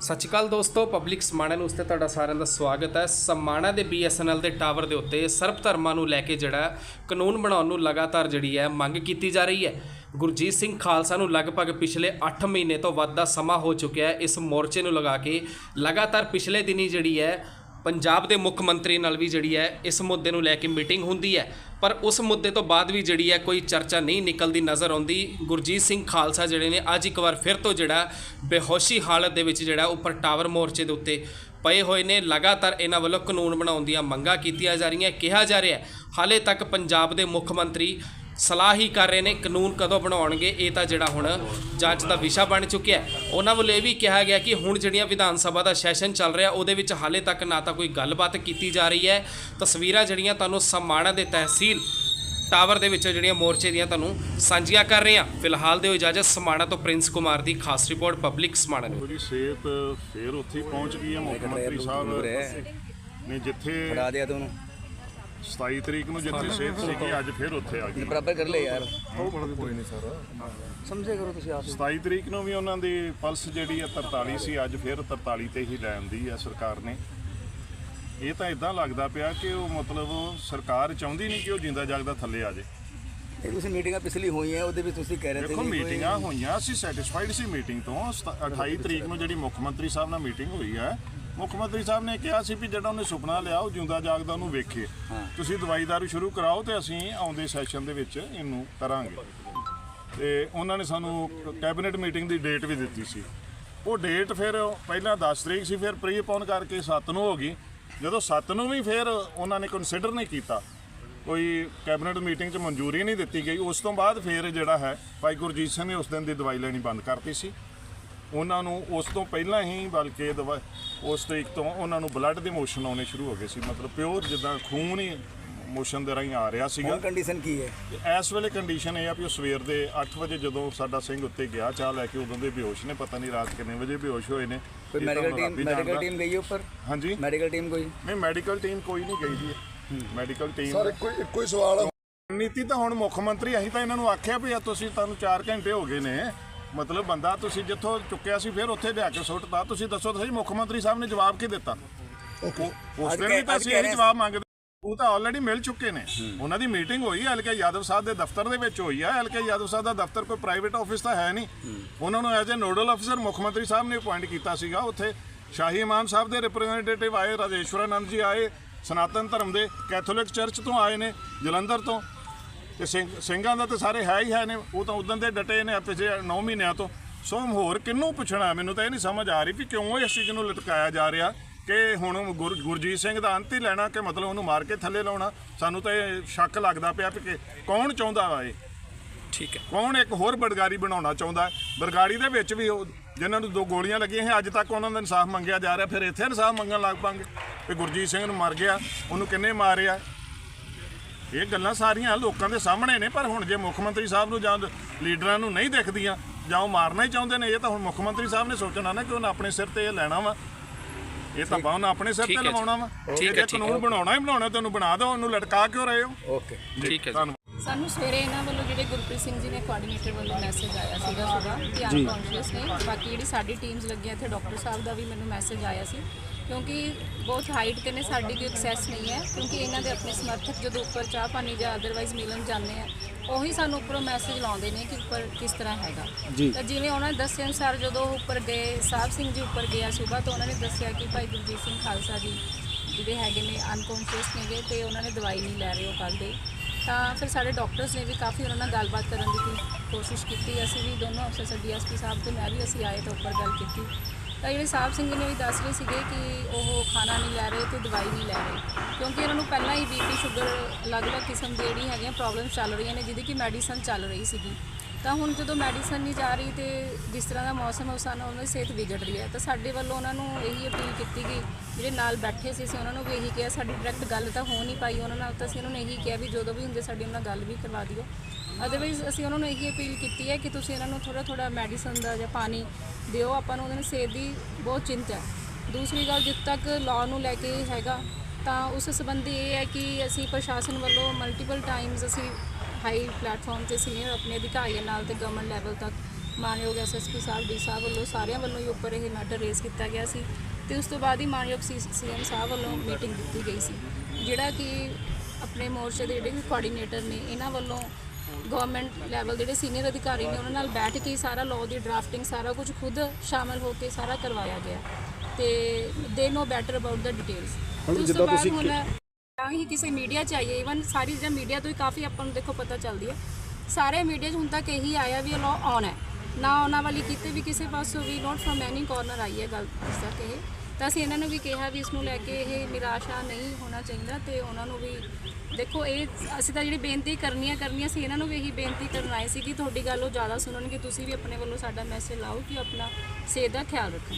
ਸਤਿ ਸ਼੍ਰੀ ਅਕਾਲ ਦੋਸਤੋ public Samana news ਤੇ ਤੁਹਾਡਾ ਸਾਰਿਆਂ ਦਾ ਸਵਾਗਤ ਹੈ। ਸਮਾਣਾ ਦੇ BSNL ਦੇ ਟਾਵਰ ਦੇ ਉੱਤੇ ਸਰਬ ਧਰਮਾਂ ਨੂੰ ਲੈ ਕੇ ਜਿਹੜਾ ਕਾਨੂੰਨ ਬਣਾਉਣ ਨੂੰ ਲਗਾਤਾਰ ਜਿਹੜੀ ਹੈ ਮੰਗ ਕੀਤੀ ਜਾ ਰਹੀ ਹੈ। ਗੁਰਜੀਤ ਸਿੰਘ ਖਾਲਸਾ ਨੂੰ ਲਗਭਗ ਪਿਛਲੇ 8 ਮਹੀਨੇ ਤੋਂ ਵੱਧ ਦਾ ਸਮਾਂ ਹੋ ਚੁੱਕਿਆ ਹੈ। ਇਸ ਮੋਰਚੇ ਨੂੰ ਲਗਾ ਕੇ ਲਗਾਤਾਰ ਪਿਛਲੇ ਦਿਨੀ ਜਿਹੜੀ ਹੈ ਪੰਜਾਬ ਦੇ ਮੁੱਖ ਮੰਤਰੀ ਨਾਲ ਵੀ ਜਿਹੜੀ ਹੈ ਇਸ ਮੁੱਦੇ ਨੂੰ ਲੈ ਕੇ ਮੀਟਿੰਗ ਹੁੰਦੀ ਹੈ। ਪਰ ਉਸ ਮੁੱਦੇ ਤੋਂ ਬਾਅਦ ਵੀ ਜਿਹੜੀ ਹੈ ਕੋਈ ਚਰਚਾ ਨਹੀਂ ਨਿਕਲਦੀ, ਨਜ਼ਰ ਆਉਂਦੀ। ਗੁਰਜੀਤ ਸਿੰਘ ਖਾਲਸਾ ਜਿਹੜੇ ਨੇ ਅੱਜ ਇੱਕ ਵਾਰ ਫਿਰ ਤੋਂ ਜਿਹੜਾ ਬੇਹੋਸ਼ੀ ਹਾਲਤ ਦੇ ਵਿੱਚ ਜਿਹੜਾ ਉੱਪਰ ਟਾਵਰ ਮੋਰਚੇ ਦੇ ਉੱਤੇ ਪਏ ਹੋਏ ਨੇ। ਲਗਾਤਾਰ ਇਹਨਾਂ ਵੱਲੋਂ ਕਾਨੂੰਨ ਬਣਾਉਣ ਦੀਆਂ ਮੰਗਾਂ ਕੀਤੀਆਂ ਜਾ ਰਹੀਆਂ, ਕਿਹਾ ਜਾ ਰਿਹਾ ਹਾਲੇ ਤੱਕ ਪੰਜਾਬ ਦੇ ਮੁੱਖ ਮੰਤਰੀ ਸਲਾਹ ਹੀ ਕਰ ਰਹੇ ਨੇ ਕਾਨੂੰਨ ਕਦੋਂ ਬਣਾਉਣਗੇ ਇਹ ਤਾਂ ਜਿਹੜਾ ਹੁਣ ਜਾਂਚ ਦਾ ਵਿਸ਼ਾ ਬਣ ਚੁੱਕਿਆ ਉਹਨਾਂ ਵੱਲੋਂ ਇਹ ਵੀ ਕਿਹਾ ਗਿਆ ਕਿ ਹੁਣ ਜਿਹੜੀਆਂ ਵਿਧਾਨ ਸਭਾ ਦਾ ਸੈਸ਼ਨ ਚੱਲ ਰਿਹਾ ਉਹਦੇ ਵਿੱਚ ਹਾਲੇ ਤੱਕ ਨਾ ਤਾਂ ਕੋਈ ਗੱਲਬਾਤ ਕੀਤੀ ਜਾ ਰਹੀ ਹੈ। ਤਸਵੀਰਾਂ ਜਿਹੜੀਆਂ ਤੁਹਾਨੂੰ ਸਮਾਣਾ ਦੇ ਤਹਿਸੀਲ ਟਾਵਰ ਦੇ ਵਿੱਚੋਂ ਜਿਹੜੀਆਂ ਮੋਰਚੇ ਦੀਆਂ ਤੁਹਾਨੂੰ ਸਾਂਝੀਆਂ ਕਰ ਰਹੇ ਹਾਂ। ਫਿਲਹਾਲ ਦਿਓ ਇਜਾਜ਼ਤ ਸਮਾਣਾ ਤੋਂ ਪ੍ਰਿੰਸ ਕੁਮਾਰ ਦੀ ਖਾਸ ਰਿਪੋਰਟ ਪਬਲਿਕ ਸਮਾਣਾ ਨੂੰ ਉਹਦੀ ਸਿਹਤ ਫੇਰ ਉੱਥੇ ਪਹੁੰਚ ਗਈ ਹੈ ਮੁੱਖ ਮੰਤਰੀ ਸਾਹਿਬ। ਨੇ ਜਿੱਥੇ ਫੜਾ ਦਿਆ ਤੂੰ। 27 ਤਰੀਕ ਨੂੰ ਜਿੱਥੇ ਸਿਹਤ ਸੀਗੀ ਅੱਜ ਫੇਰ ਉੱਥੇ ਆ ਗਈ। ਬਰਾਬਰ ਕਰ ਲੈ ਯਾਰ। ਸਮਝੇ ਕਰੋ ਤੁਸੀਂ ਆਪ। 27 ਤਰੀਕ ਨੂੰ ਵੀ ਉਹਨਾਂ ਦੀ ਪਲਸ ਜਿਹੜੀ ਹੈ 43 ਸੀ ਅੱਜ ਫੇਰ 43 ਤੇ ਹੀ ਲੈਣ ਦੀ ਹੈ ਸਰਕਾਰ ਨੇ। ਇਹ ਤਾਂ ਇਦਾਂ ਲੱਗਦਾ ਪਿਆ ਕਿ ਉਹ ਮਤਲਬ ਸਰਕਾਰ ਚਾਹੁੰਦੀ ਨਹੀਂ ਕਿ ਉਹ ਜਿੰਦਾ ਜਾਗਦਾ ਥੱਲੇ ਆ ਜੇ। ਇਹ ਤੁਸੀਂ ਮੀਟਿੰਗਾਂ ਪਿਛਲੀ ਹੋਈਆਂ ਉਹਦੇ ਵਿੱਚ ਤੁਸੀਂ ਕਹਿ ਰਹੇ ਸੀ ਦੇਖੋ ਕੋਈ- ਮੀਟਿੰਗਾਂ ਹੋਈਆਂ ਅਸੀਂ ਸੈਟੀਸਫਾਈਡ ਸੀ ਮੀਟਿੰਗ ਤੋਂ। ਸਤ- 28 ਤਰੀਕ ਨੂੰ ਜਿਹੜੀ ਮੁੱਖ ਮੰਤਰੀ ਸਾਹਿਬ ਨਾਲ ਮੀਟਿੰਗ ਹੋਈ ਹੈ ਮੁੱਖ ਮੰਤਰੀ ਸਾਹਿਬ ਨੇ ਕਿਹਾ ਸੀ ਵੀ ਜਿਹੜਾ ਉਹਨੇ ਸੁਪਨਾ ਲਿਆ ਉਹ ਜਿਉਂਦਾ ਜਾਗਦਾ ਉਹਨੂੰ ਵੇਖੇ। ਤੁਸੀਂ ਦਵਾਈ ਦਾਰੂ ਸ਼ੁਰੂ ਕਰਾਓ ਤੇ ਅਸੀਂ ਆਉਂਦੇ ਸੈਸ਼ਨ ਦੇ ਵਿੱਚ ਇਹਨੂੰ ਕਰਾਂਗੇ। ਤੇ ਉਹਨਾਂ ਨੇ ਸਾਨੂੰ ਕੈਬਨਿਟ ਮੀਟਿੰਗ ਦੀ ਡੇਟ ਵੀ ਦਿੱਤੀ ਸੀ। ਉਹ ਡੇਟ ਫਿਰ ਪਹਿਲਾਂ 10 ਤਰੀਕ ਸੀ ਫਿਰ ਪ੍ਰੀਪੋਨ ਕਰਕੇ 7 ਨੂੰ ਹੋ ਗਈ। ਜਦੋਂ 7 ਨੂੰ ਵੀ ਫਿਰ ਉਹਨਾਂ ਨੇ ਕੰਸੀਡਰ ਨਹੀਂ ਕੀਤਾ। ਕੋਈ ਕੈਬਨਿਟ ਮੀਟਿੰਗ 'ਚ ਮਨਜ਼ੂਰੀ ਨਹੀਂ ਦਿੱਤੀ ਗਈ। ਉਸ ਤੋਂ ਬਾਅਦ ਫਿਰ ਜਿਹੜਾ ਹੈ ਭਾਈ ਗੁਰਜੀਤ ਸਿੰਘ ਨੇ ਉਸ ਦਿਨ ਦੀ ਦਵਾਈ ਲੈਣੀ ਬੰਦ ਕਰਤੀ ਸੀ। ਉਹਨਾਂ ਨੂੰ ਉਸ ਤੋਂ ਪਹਿਲਾਂ ਹੀ ਬਲਕਿ ਦਵਾ ਉਸ ਤਰੀਕ ਤੋਂ ਉਹਨਾਂ ਨੂੰ ਬਲੱਡ ਦੇ ਮੋਸ਼ਨ ਆਉਣੇ ਸ਼ੁਰੂ ਹੋ ਗਏ ਸੀ। ਮਤਲਬ ਪਿਓਰ ਜਿੱਦਾਂ ਖੂਨ ਹੀ ਮੋਸ਼ਨ ਦੇ ਰਾਹੀਂ ਆ ਰਿਹਾ ਸੀਗਾ। ਹੁਣ ਕੰਡੀਸ਼ਨ ਕੀ ਹੈ? ਇਸ ਵੇਲੇ ਕੰਡੀਸ਼ਨ ਇਹ ਆ ਵੀ ਉਹ ਸਵੇਰ ਦੇ 8 ਵਜੇ ਜਦੋਂ ਸਾਡਾ ਸਿੰਘ ਉੱਤੇ ਗਿਆ ਚਾਹ ਲੈ ਕੇ ਉਦੋਂ ਦੇ ਬੇਹੋਸ਼ ਨੇ ਪਤਾ ਨਹੀਂ ਰਾਤ ਕਿੰਨੇ ਵਜੇ ਬੇਹੋਸ਼ ਹੋਏ ਨੇ। ਕੋਈ ਮੈਡੀਕਲ ਹੁਣ ਟੀਮ ਮੈਡੀਕਲ। ਟੀਮ ਗਈ ਉੱਪਰ? ਹਾਂਜੀ। ਮੈਡੀਕਲ ਟੀਮ ਕੋਈ? ਨਹੀਂ ਮੈਡੀਕਲ ਟੀਮ ਕੋਈ ਨਹੀਂ ਗਈ ਜੀ। ਮੈਡੀਕਲ ਟੀਮ ਸਰ ਇੱਕੋ ਇੱਕੋ ਹੀ ਸਵਾਲ ਨੀਤੀ ਤਾਂ ਹੁਣ ਮੁੱਖ ਮੰਤਰੀ ਅਸੀਂ ਤਾਂ ਇਹਨਾਂ ਨੂੰ ਆਖਿਆ ਵੀ ਆ ਤੁਸੀਂ ਤੁਹਾਨੂੰ 4 ਘੰਟੇ ਹੋ ਗਏ ਨੇ। ਮਤਲਬ ਬੰਦਾ ਤੁਸੀਂ ਜਿੱਥੋਂ ਚੁੱਕਿਆ ਸੀ ਫਿਰ ਉੱਥੇ ਲਿਆ ਕੇ ਸੁੱਟਤਾ ਤੁਸੀਂ ਦੱਸੋ ਤਾਂ ਸਹੀ ਮੁੱਖ ਮੰਤਰੀ ਸਾਹਿਬ ਨੇ ਜਵਾਬ ਕੀ ਦਿੱਤਾ? ਓਕੇ। ਉਸ ਦਿਨ ਵੀ ਤਾਂ ਅਸੀਂ ਇਹ ਜਵਾਬ ਮੰਗਦੇ ਉਹ ਤਾਂ ਆਲਰੇਡੀ ਮਿਲ ਚੁੱਕੇ ਨੇ। ਉਹਨਾਂ ਦੀ ਮੀਟਿੰਗ ਹੋਈ ਹੈ ਐਲਕੇ ਯਾਦਵ ਸਾਹਿਬ ਦੇ ਦਫ਼ਤਰ ਦੇ ਵਿੱਚ ਹੋਈ ਹੈ ਐਲਕੇ ਯਾਦਵ ਸਾਹਿਬ ਦਾ ਦਫ਼ਤਰ ਕੋਈ ਪ੍ਰਾਈਵੇਟ ਆਫਿਸ ਤਾਂ ਹੈ ਨਹੀਂ। ਉਹਨਾਂ ਨੂੰ ਐਜ਼ ਅ ਨੋਡਲ ਅਫਸਰ ਮੁੱਖ ਮੰਤਰੀ ਸਾਹਿਬ ਨੇ ਅਪਾਇੰਟ ਕੀਤਾ ਸੀਗਾ। ਉੱਥੇ ਸ਼ਾਹੀ ਇਮਾਮ ਸਾਹਿਬ ਦੇ ਰਿਪਰੈਜ਼ੈਂਟੇਟਿਵ ਆਏ ਰਾਜੇਸ਼ਵਰਾਨੰਦ ਜੀ ਆਏ ਸਨਾਤਨ ਧਰਮ ਦੇ ਕੈਥੋਲਿਕ ਚਰਚ ਤੋਂ ਆਏ ਨੇ ਜਲੰਧਰ ਤੋਂ। ਤੇ ਸਿੰਘ ਸਿੰਘਾਂ ਦਾ ਤਾਂ ਸਾਰੇ ਹੈ ਹੀ ਹੈ ਨੇ ਉਹ ਤਾਂ ਉਦੋਂ ਦੇ ਡਟੇ ਨੇ ਪਿਛੇ 9 ਮਹੀਨਿਆਂ ਤੋਂ। ਸੋ ਹੋਰ ਕਿਹਨੂੰ ਪੁੱਛਣਾ? ਮੈਨੂੰ ਤਾਂ ਇਹ ਨਹੀਂ ਸਮਝ ਆ ਰਹੀ ਵੀ ਕਿਉਂ ਇਸ ਚੀਜ਼ ਨੂੰ ਲਟਕਾਇਆ ਜਾ ਰਿਹਾ ਕਿ ਹੁਣ ਗੁਰ- ਗੁਰਜੀਤ ਸਿੰਘ ਦਾ ਅੰਤ ਹੀ ਲੈਣਾ ਕਿ ਮਤਲਬ ਉਹਨੂੰ ਮਾਰ ਕੇ ਥੱਲੇ ਲਾਉਣਾ? ਸਾਨੂੰ ਤਾਂ ਇਹ ਸ਼ੱਕ ਲੱਗਦਾ ਪਿਆ ਕਿ ਕੌਣ ਚਾਹੁੰਦਾ ਵਾ ਇਹ। ਠੀਕ ਹੈ। ਕੌਣ ਇੱਕ ਹੋਰ ਬਰਗਾੜੀ ਬਣਾਉਣਾ ਚਾਹੁੰਦਾ? ਹੈ? ਬਰਗਾੜੀ ਦੇ ਵਿੱਚ ਵੀ ਉਹ ਜਿਨ੍ਹਾਂ ਨੂੰ ਦੋ ਗੋਲੀਆਂ ਲੱਗੀਆਂ ਸੀ ਅੱਜ ਤੱਕ ਉਹਨਾਂ ਦਾ ਇਨਸਾਫ ਮੰਗਿਆ ਜਾ ਰਿਹਾ ਫਿਰ ਇੱਥੇ ਇਨਸਾਫ ਮੰਗਣ ਲੱਗ ਪਾਂਗੇ? ਕਿ ਗੁਰਜੀਤ ਸਿੰਘ ਨੂੰ ਮਰ ਗਿਆ ਉਹਨੂੰ ਕਿੰਨੇ ਮਾਰਿਆ? ਇਹ ਗੱਲਾਂ ਸਾਰੀਆਂ ਲੋਕਾਂ ਦੇ ਸਾਹਮਣੇ ਨੇ ਪਰ ਹੁਣ ਜੇ ਮੁੱਖ ਮੰਤਰੀ ਸਾਹਿਬ ਨੂੰ ਜਾਂ ਲੀਡਰਾਂ ਨੂੰ ਨਹੀਂ ਦਿਖਦੀਆਂ ਜਾਂ ਉਹ ਮਾਰਨਾ ਹੀ ਚਾਹੁੰਦੇ ਨੇ ਇਹ ਤਾਂ ਹੁਣ ਮੁੱਖ ਮੰਤਰੀ ਸਾਹਿਬ ਨੇ ਸੋਚਣਾ ਨਾ ਕਿ ਉਹਨਾਂ ਆਪਣੇ ਸਿਰ ਤੇ ਇਹ ਲੈਣਾ ਵਾ। ਇਹ ਤਾਂ ਬਾ ਉਹਨਾਂ ਆਪਣੇ ਸਿਰ ਤੇ। ਲਵਾਉਣਾ ਵਾ। ਠੀਕ ਜੇ ਹੈ, ਠੀਕ ਕਾਨੂੰਨ ਬਣਾਉਣਾ ਹੀ ਬਣਾਉਣਾ ਤੇ ਉਹਨੂੰ ਬਣਾ ਦਿਓ ਉਹਨੂੰ ਲਟਕਾ ਕਿਉਂ ਰਹੇ ਹੋ? ਓਕੇ। ਠੀਕ ਹੈ ਸਾਨੂੰ ਸਵੇਰੇ ਇਹਨਾਂ ਵੱਲੋਂ ਜਿਹੜੇ ਗੁਰਪ੍ਰੀਤ ਸਿੰਘ ਜੀ ਨੇ ਕੋਆਰਡੀਨੇਟਰ ਵੱਲੋਂ ਮੈਸੇਜ ਆਇਆ ਸੀਗਾ ਸੁਬਾਹ ਕਿ ਅਨਕੌਂਸ਼ੀਅਸ ਨੇ। ਬਾਕੀ ਜਿਹੜੀ ਸਾਡੀ ਟੀਮਸ ਲੱਗੀਆਂ ਇੱਥੇ ਡਾਕਟਰ ਸਾਹਿਬ ਦਾ ਵੀ ਮੈਨੂੰ ਮੈਸੇਜ ਆਇਆ ਸੀ। ਕਿਉਂਕਿ ਬਹੁਤ ਹਾਈਟ ਤੇ ਨੇ ਸਾਡੀ ਕੋਈ ਐਕਸੈਸ ਨਹੀਂ ਹੈ। ਕਿਉਂਕਿ ਇਹਨਾਂ ਦੇ ਆਪਣੇ ਸਮਰਥਕ ਜਦੋਂ ਉੱਪਰ ਚਾਹ ਪਾਣੀ ਜਾਂ ਅਦਰਵਾਈਜ਼ ਮਿਲਣ ਜਾਂਦੇ ਆ ਉਹੀ ਸਾਨੂੰ ਉੱਪਰੋਂ ਮੈਸੇਜ ਲਾਉਂਦੇ ਨੇ ਕਿ ਉੱਪਰ ਕਿਸ ਤਰ੍ਹਾਂ ਹੈਗਾ। ਤਾਂ ਜਿਵੇਂ ਉਹਨਾਂ ਨੇ ਦੱਸਿਆ ਅਨੁਸਾਰ ਜਦੋਂ ਉੱਪਰ ਗਏ ਸਾਹਿਬ ਸਿੰਘ ਜੀ ਉੱਪਰ ਗਿਆ ਸੁਬਾਹ ਤਾਂ ਉਹਨਾਂ ਨੇ ਦੱਸਿਆ ਕਿ ਭਾਈ ਗੁਰਜੀਤ ਸਿੰਘ ਖਾਲਸਾ ਜੀ ਜਿਹੜੇ ਹੈਗੇ ਨੇ ਅਨਕੌਂਸ਼ੀਅਸ ਨੇਗੇ ਤੇ ਉਹਨਾਂ ਨੇ ਦਵਾਈ ਨਹੀਂ ਲੈ ਰਹੇ ਉਹ ਕੱਲ੍ਹ ਦੇ। ਤਾਂ ਫਿਰ ਸਾਡੇ ਡਾਕਟਰਸ ਨੇ ਵੀ ਕਾਫੀ ਉਹਨਾਂ ਨਾਲ ਗੱਲਬਾਤ ਕਰਨ ਦੀ ਕੋਸ਼ਿਸ਼ ਕੀਤੀ। ਅਸੀਂ ਵੀ ਦੋਨੋਂ ਅਫਸਰ ਡੀਐਸਪੀ ਸਾਹਿਬ ਤੇ ਮੈਂ ਵੀ ਅਸੀਂ ਆਏ ਤਾਂ ਉੱਪਰ ਗੱਲ ਕੀਤੀ। ਤਾਂ ਜਿਹੜੇ ਸਾਹਿਬ ਸਿੰਘ ਨੇ ਵੀ ਦੱਸ ਰਹੇ ਸੀਗੇ ਕਿ ਉਹ ਖਾਣਾ ਨਹੀਂ ਲੈ ਰਹੇ ਤੇ ਦਵਾਈ ਨਹੀਂ ਲੈ ਰਹੇ, ਕਿਉਂਕਿ ਇਹਨਾਂ ਨੂੰ ਪਹਿਲਾਂ ਹੀ ਬੀਪੀ ਸ਼ੂਗਰ ਅਲੱਗ-ਅਲੱਗ ਕਿਸਮ ਦੀ ਜਿਹੜੀਆਂ ਹੈਗੀਆਂ ਪ੍ਰੋਬਲਮਸ ਚੱਲ ਰਹੀਆਂ ਨੇ, ਜਿਹਦੀ ਕਿ ਮੈਡੀਸਨ ਚੱਲ ਰਹੀ ਸੀਗੀ। ਤਾਂ ਹੁਣ ਜਦੋਂ ਮੈਡੀਸਨ ਨਹੀਂ ਜਾ ਰਹੀ ਤੇ ਜਿਸ ਤਰ੍ਹਾਂ ਦਾ ਮੌਸਮ ਹੈ, ਉਸ ਨਾਲ ਉਹਨਾਂ ਦੀ ਸਿਹਤ ਵਿਗੜ ਰਹੀ ਹੈ। ਤਾਂ ਸਾਡੇ ਵੱਲੋਂ ਉਹਨਾਂ ਨੂੰ ਇਹੀ ਅਪੀਲ ਕੀਤੀ ਗਈ ਜਿਹੜੇ ਨਾਲ ਬੈਠੇ ਸੀ, ਅਸੀਂ ਉਹਨਾਂ ਨੂੰ ਵੀ ਇਹੀ ਕਿਹਾ, ਸਾਡੀ ਡਾਇਰੈਕਟ ਗੱਲ ਤਾਂ ਹੋ ਨਹੀਂ ਪਾਈ ਉਹਨਾਂ ਨਾਲ, ਤਾਂ ਅਸੀਂ ਉਹਨਾਂ ਨੂੰ ਇਹੀ ਕਿਹਾ ਵੀ ਜਦੋਂ ਵੀ ਹੁੰਦੇ ਸਾਡੀ ਉਹਨਾਂ ਨਾਲ ਗੱਲ ਵੀ ਕਰਵਾ ਦਿਓ। ਅਦਰਵਾਈਜ਼ ਅਸੀਂ ਉਹਨਾਂ ਨੂੰ ਇਹੀ ਅਪੀਲ ਕੀਤੀ ਹੈ ਕਿ ਤੁਸੀਂ ਇਹਨਾਂ ਨੂੰ ਥੋੜਾ ਥੋੜਾ ਮੈਡੀਸਨ ਦਾ ਜਾਂ ਪਾਣੀ ਦਿਓ। ਆਪਾਂ ਨੂੰ ਉਹਨਾਂ ਦੀ ਸਿਹਤ ਦੀ ਬਹੁਤ ਚਿੰਤਾ ਹੈ। ਦੂਸਰੀ ਗੱਲ, ਜਿੱਦ ਤੱਕ ਲਾਅ ਨੂੰ ਲੈ ਕੇ ਹੈਗਾ, ਤਾਂ ਉਸ ਸੰਬੰਧੀ ਇਹ ਹੈ ਕਿ ਅਸੀਂ ਪ੍ਰਸ਼ਾਸਨ ਵੱਲੋਂ ਮਲਟੀਪਲ ਟਾਈਮਸ ਅਸੀਂ ਹਾਈ ਪਲੇਟਫਾਰਮ ਤੇ ਸੀਨੀਅਰ ਆਪਣੇ ਅਧਿਕਾਰੀਆਂ ਨਾਲ ਤੇ ਗਵਰਨਮੈਂਟ ਲੈਵਲ ਤੱਕ ਮਾਨਯੋਗ ਐਸਐਸਪੀ ਸਾਹਿਬ ਡੀ ਸਾਹਿਬ ਵੱਲੋਂ ਸਾਰਿਆਂ ਵੱਲੋਂ ਹੀ ਉੱਪਰ ਇਹ ਮੈਟਰ ਰੇਜ਼ ਕੀਤਾ ਗਿਆ ਸੀ ਤੇ ਉਸ ਤੋਂ ਬਾਅਦ ਹੀ ਮਾਨਯੋਗ ਸੀਐਮ ਸਾਹਿਬ ਵੱਲੋਂ ਮੀਟਿੰਗ ਦਿੱਤੀ ਗਈ ਸੀ। ਜਿਹੜਾ ਕਿ ਆਪਣੇ ਮੋਰਚੇ ਦੇ ਜਿਹੜੇ ਵੀ ਕੋਆਰਡੀਨੇਟਰ ਨੇ, ਇਹਨਾਂ ਵੱਲੋਂ ਗਵਰਨਮੈਂਟ ਲੈਵਲ ਜਿਹੜੇ ਸੀਨੀਅਰ ਅਧਿਕਾਰੀ ਨੇ ਉਹਨਾਂ ਨਾਲ ਬੈਠ ਕੇ ਸਾਰਾ ਲਾਅ ਦੀ ਡਰਾਫਟਿੰਗ ਸਾਰਾ ਕੁਝ ਖੁਦ ਸ਼ਾਮਲ ਹੋ ਕੇ ਸਾਰਾ ਕਰਵਾਇਆ ਗਿਆ। ਤੇ ਦੇ know better about the details ਹੁਣ ਜਿੱਦਾਂ ਤੁਸੀਂ ਤਾਂ ਹੀ ਕਿਸੇ ਮੀਡੀਆ ਚ ਆਈਏ ਇਵਨ ਸਾਰੀ ਜਿਹੜਾ ਮੀਡੀਆ ਤੋਂ ਹੀ ਕਾਫੀ ਆਪਾਂ ਨੂੰ ਦੇਖੋ ਪਤਾ ਚੱਲਦੀ ਹੈ। ਸਾਰੇ ਮੀਡੀਆ 'ਚ ਹੁਣ ਤੱਕ ਇਹੀ ਆਇਆ ਵੀ ਲਾਅ ਆਨ ਹੈ। ਨਾ ਉਹਨਾਂ ਵਾਲੀ ਕਿਤੇ ਵੀ ਕਿਸੇ ਪਾਸੋਂ ਵੀ ਨੋਟ ਫਰਮ ਐਨੀ ਕਾਰਨਰ ਆਈ ਹੈ ਗੱਲ ਇਸ ਤੱਕ ਇਹ। ਤਾਂ ਅਸੀਂ ਇਹਨਾਂ ਨੂੰ ਵੀ ਕਿਹਾ ਵੀ ਇਸ ਨੂੰ ਲੈ ਕੇ ਇਹ ਨਿਰਾਸ਼ਾ ਨਹੀਂ ਹੋਣਾ ਚਾਹੀਦਾ ਤੇ ਉਹਨਾਂ ਨੂੰ ਵੀ ਦੇਖੋ, ਇਹ ਅਸੀਂ ਤਾਂ ਜਿਹੜੀ ਬੇਨਤੀ ਕਰਨੀਆਂ ਕਰਨੀਆਂ ਸੀ ਇਹਨਾਂ ਨੂੰ ਵੀ ਇਹੀ ਬੇਨਤੀ ਕਰਨ ਆਏ ਸੀ ਕਿ ਤੁਹਾਡੀ ਗੱਲ ਉਹ ਜ਼ਿਆਦਾ ਸੁਣਨਗੇ, ਤੁਸੀਂ ਵੀ ਆਪਣੇ ਵੱਲੋਂ ਸਾਡਾ ਮੈਸੇਜ ਲਾਓ ਕਿ ਆਪਣਾ ਸਿਹਤ ਦਾ ਖਿਆਲ ਰੱਖੋ